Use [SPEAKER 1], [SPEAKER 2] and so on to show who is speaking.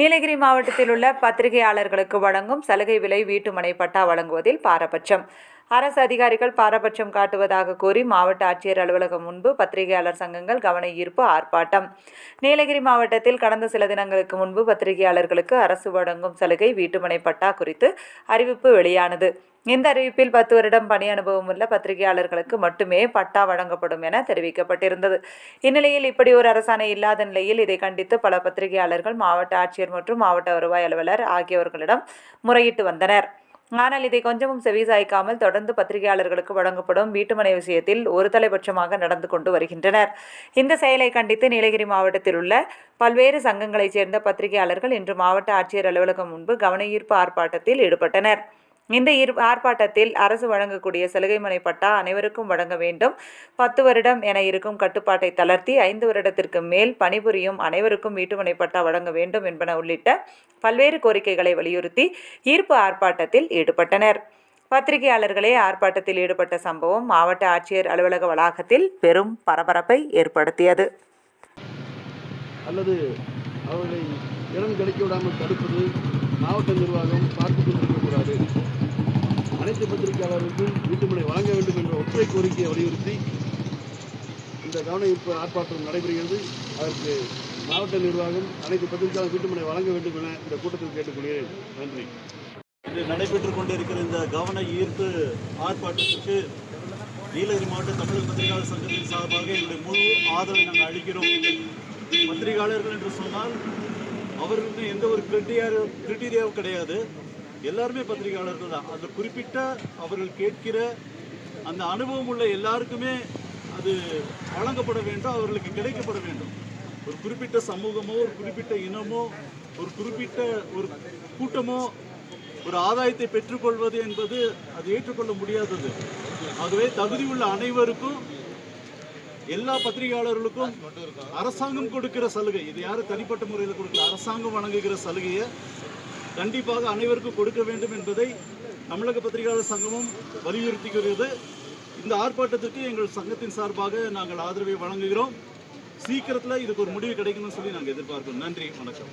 [SPEAKER 1] நீலகிரி மாவட்டத்தில் உள்ள பத்திரிகையாளர்களுக்கு வழங்கும் சலுகை விலை வீட்டுமனை பட்டா வழங்குவதில் பாரபட்சம். அரசு அதிகாரிகள் பாரபட்சம் காட்டுவதாக கூறி மாவட்ட ஆட்சியர் அலுவலகம் முன்பு பத்திரிகையாளர் சங்கங்கள் கவன ஈர்ப்பு ஆர்ப்பாட்டம். நீலகிரி மாவட்டத்தில் கடந்த சில தினங்களுக்கு முன்பு பத்திரிகையாளர்களுக்கு அரசு வழங்கும் சலுகை வீட்டுமனை பட்டா குறித்து அறிவிப்பு வெளியானது. இந்த அறிவிப்பில் பத்து வருடம் பணி அனுபவம் உள்ள பத்திரிகையாளர்களுக்கு மட்டுமே பட்டா வழங்கப்படும் என தெரிவிக்கப்பட்டிருந்தது. இந்நிலையில் இப்படி ஒரு அரசாணை இல்லாத நிலையில் இதை கண்டித்து பல பத்திரிகையாளர்கள் மாவட்ட ஆட்சியர் மற்றும் மாவட்ட வருவாய் அலுவலர் ஆகியோர்களிடம் முறையிட்டு வந்தனர். ஆனால் இதை கொஞ்சமும் செவிசாய்க்காமல் தொடர்ந்து பத்திரிகையாளர்களுக்கு வழங்கப்படும் வீட்டுமனை விஷயத்தில் ஒரு தலைபட்சமாக நடந்து கொண்டு வருகின்றனர். இந்த செயலை கண்டித்து நீலகிரி மாவட்டத்தில் உள்ள பல்வேறு சங்கங்களைச் சேர்ந்த பத்திரிகையாளர்கள் இன்று மாவட்ட ஆட்சியர் அலுவலகம் முன்பு கவனஈர்ப்பு ஆர்ப்பாட்டத்தில் ஈடுபட்டனர். இந்த ஆர்ப்பாட்டத்தில் அரசு வழங்கக்கூடிய சலுகை மனை பட்டா அனைவருக்கும் வழங்க வேண்டும். பத்து வருடம் என இருக்கும் கட்டுப்பாட்டை தளர்த்தி ஐந்து வருடத்திற்கு மேல் பணிபுரியும் அனைவருக்கும் வீட்டுமனை பட்டா வழங்க வேண்டும் என்பன உள்ளிட்ட பல்வேறு கோரிக்கைகளை வலியுறுத்தி ஈர்ப்பு ஆர்ப்பாட்டத்தில் ஈடுபட்டனர். பத்திரிகையாளர்களே ஆர்ப்பாட்டத்தில் ஈடுபட்ட சம்பவம் மாவட்ட ஆட்சியர் அலுவலக வளாகத்தில் பெரும் பரபரப்பை ஏற்படுத்தியது.
[SPEAKER 2] அல்லது அவர்களை இடம் கிடைக்க விடாமல் தடுப்பது மாவட்ட நிர்வாகம் பார்த்து கொண்டிருக்கக்கூடாது அனைத்து பத்திரிகையாளர்களுக்கும் வீட்டுமனை வழங்க வேண்டும் என்ற ஒற்றை கோரிக்கையை வலியுறுத்தி இந்த கவன ஈர்ப்பு ஆர்ப்பாட்டம் நடைபெறுகிறது. அதற்கு மாவட்ட நிர்வாகம் அனைத்து பத்திரிகையாளர் வீட்டுமனை வழங்க வேண்டும் என இந்த கூட்டத்தில் கேட்டுக்கொள்கிறேன். நன்றி.
[SPEAKER 3] இன்று நடைபெற்றுக் கொண்டிருக்கிற இந்த கவன ஈர்ப்பு ஆர்ப்பாட்டத்திற்கு நீலகிரி மாவட்ட தமிழக பத்திரிகையாளர் சங்கத்தின் சார்பாக எங்களுடைய முழு ஆதரவை நாங்கள் அளிக்கிறோம். பத்திரிகையாளர்கள் என்று சொன்னால் அவர்களுக்கு எந்த ஒரு கிரிட்டீரியா கிரிட்டீரியாவும் கிடையாது. எல்லாருமே பத்திரிகையாளர்கள் தான். அந்த குறிப்பிட்ட அவர்கள் கேட்கிற அந்த அனுபவம் உள்ள எல்லாருக்குமே அது வழங்கப்பட வேண்டும் அவர்களுக்கு கிடைக்கப்பட வேண்டும். ஒரு குறிப்பிட்ட சமூகமோ ஒரு குறிப்பிட்ட இனமோ ஒரு குறிப்பிட்ட ஒரு கூட்டமோ ஒரு ஆதாயத்தை பெற்றுக்கொள்வது என்பது அது ஏற்றுக்கொள்ள முடியாதது. ஆகவே தகுதியுள்ள அனைவருக்கும் எல்லா பத்திரிகையாளர்களுக்கும் அரசாங்கம் கொடுக்கிற சலுகை இது யாரும் தனிப்பட்ட முறையில் கொடுக்கல அரசாங்கம் வழங்குகிற சலுகையை கண்டிப்பாக அனைவருக்கும் கொடுக்க வேண்டும் என்பதை தமிழக பத்திரிகையாளர் சங்கமும் வலியுறுத்துகிறது இந்த ஆர்ப்பாட்டத்திற்கு எங்கள் சங்கத்தின் சார்பாக நாங்கள் ஆதரவை வழங்குகிறோம். சீக்கிரத்தில் இதுக்கு ஒரு முடிவு கிடைக்கணும்னு சொல்லி நாங்கள் எதிர்பார்க்கிறோம். நன்றி வணக்கம்.